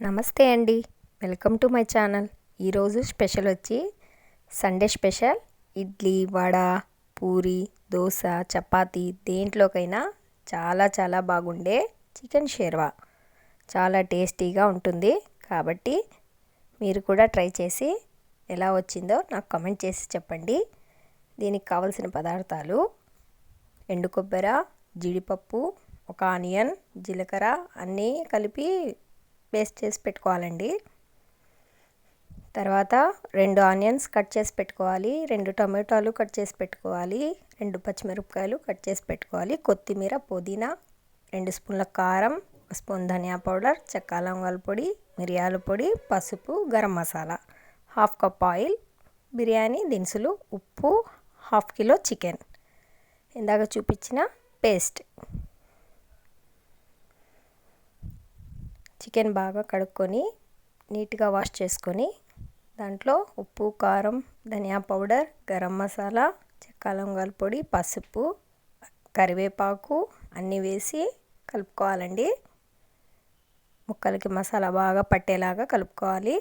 నమస్తే అండి. Welcome to my channel. ఈరోజు స్పెషల్ వచ్చి సండే స్పెషల్. ఇడ్లీ వడ పూరి దోశ చపాతి దేంట్లోకైనా చాలా చాలా బాగుండే చికెన్ షేర్వా. చాలా టేస్టీగా ఉంటుంది. కాబట్టి మీరు కూడా ట్రై చేసి ఎలా వచ్చిందో నాకు కమెంట్ చేసి చెప్పండి. దీనికి కావలసిన పదార్థాలు ఎండు కొబ్బరి జీడిపప్పు ఒక ఆనియన్ జీలకర్ర అన్నీ కలిపి పేస్ట్ చేసి పెట్టుకోవాలండి. తర్వాత రెండు ఆనియన్స్ కట్ చేసి పెట్టుకోవాలి రెండు టమాటాలు కట్ చేసి పెట్టుకోవాలి రెండు పచ్చిమిరపకాయలు కట్ చేసి పెట్టుకోవాలి కొత్తిమీర పుదీనా రెండు స్పూన్ల కారం స్పూన్ ధనియా పౌడర్ చెక్క లవంగాల పొడి మిరియాల పొడి పసుపు garam masala half cup oil biryani దినుసులు ఉప్పు హాఫ్ కిలో చికెన్. ఇందాక చూపించిన పేస్ట్. చికెన్ బాగా కడుక్కొని నీట్గా వాష్ చేసుకొని దాంట్లో ఉప్పు కారం ధనియా పౌడర్ గరం మసాలా చెక్క లవంగాల పొడి పసుపు కరివేపాకు అన్నీ వేసి కలుపుకోవాలండి. ముక్కలకి మసాలా బాగా పట్టేలాగా కలుపుకోవాలి.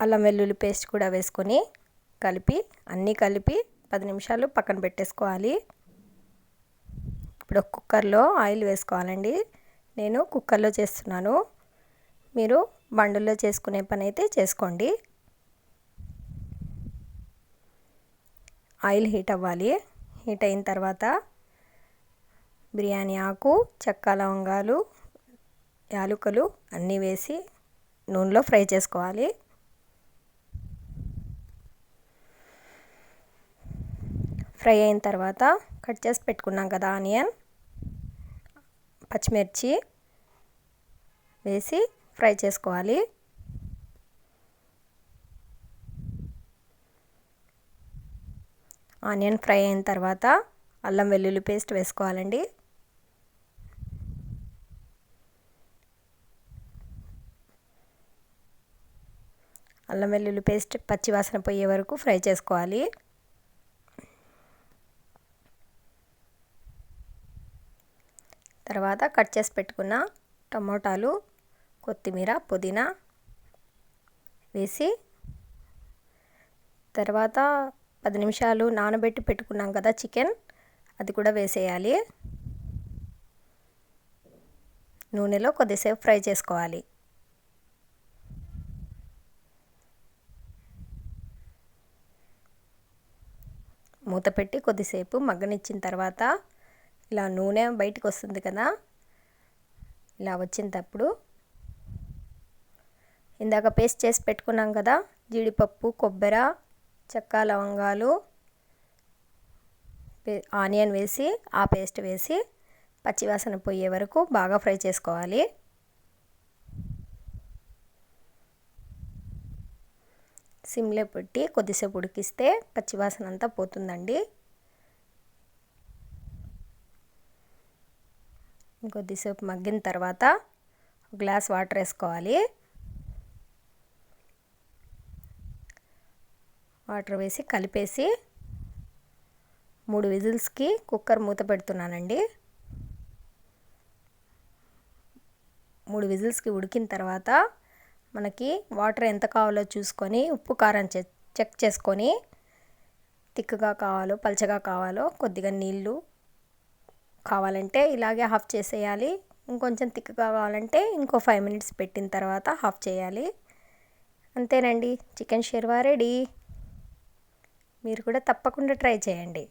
అల్లం వెల్లుల్లి పేస్ట్ కూడా వేసుకొని కలిపి అన్నీ కలిపి పది నిమిషాలు పక్కన పెట్టేసుకోవాలి. ఇప్పుడు కుక్కర్లో ఆయిల్ వేసుకోవాలండి. నేను కుక్కర్లో చేస్తున్నాను. మీరు బండుల్లో చేసుకునే పని అయితే చేసుకోండి. ఆయిల్ హీట్ అవ్వాలి. హీట్ అయిన తర్వాత బిర్యానీ ఆకు చెక్క లవంగాలు యాలుకలు అన్నీ వేసి నూనెలో ఫ్రై చేసుకోవాలి. ఫ్రై అయిన తర్వాత కట్ చేసి పెట్టుకున్నాం కదా ఆనియన్ పచ్చిమిర్చి వేసి ఫ్రై చేసుకోవాలి. ఆనియన్ ఫ్రై అయిన తర్వాత అల్లం వెల్లుల్లి పేస్ట్ వేసుకోవాలండి. అల్లం వెల్లుల్లి పేస్ట్ పచ్చివాసన పోయే వరకు ఫ్రై చేసుకోవాలి. తర్వాత కట్ చేసి పెట్టుకున్న టమోటాలు కొత్తిమీర పుదీనా వేసి తర్వాత పది నిమిషాలు నానబెట్టి పెట్టుకున్నాం కదా చికెన్ అది కూడా వేసేయాలి. నూనెలో కొద్దిసేపు ఫ్రై చేసుకోవాలి. మూత పెట్టి కొద్దిసేపు మగ్గనిచ్చిన తర్వాత ఇలా నూనె బయటకు వస్తుంది కదా. ఇలా వచ్చినప్పుడు ఇందాక పేస్ట్ చేసి పెట్టుకున్నాం కదా జీడిపప్పు కొబ్బరి చెక్క లవంగాలు ఆనియన్ వేసి ఆ పేస్ట్ వేసి పచ్చివాసన పోయే వరకు బాగా ఫ్రై చేసుకోవాలి. సిమ్లో పెట్టి కొద్దిసేపు ఉడికిస్తే పచ్చివాసన అంతా పోతుందండి. కొద్దిసేపు మగ్గిన తర్వాత గ్లాస్ వాటర్ వేసుకోవాలి. వాటర్ వేసి కలిపేసి మూడు విజిల్స్కి కుక్కర్ మూత పెడుతున్నానండి. మూడు విజిల్స్కి ఉడికిన తర్వాత మనకి వాటర్ ఎంత కావాలో చూసుకొని ఉప్పు కారం చెక్ చేసుకొని తిక్కుగా కావాలో పలచగా కావాలో కొద్దిగా నీళ్ళు కావాలంటే ఇలాగే హాఫ్ చేసేయాలి. ఇంకొంచెం థిక్గా కావాలంటే ఇంకో ఫైవ్ మినిట్స్ పెట్టిన తర్వాత హాఫ్ చేయాలి. అంతేనండి. Chicken sherva ready. మీరు కూడా తప్పకుండా ట్రై చేయండి.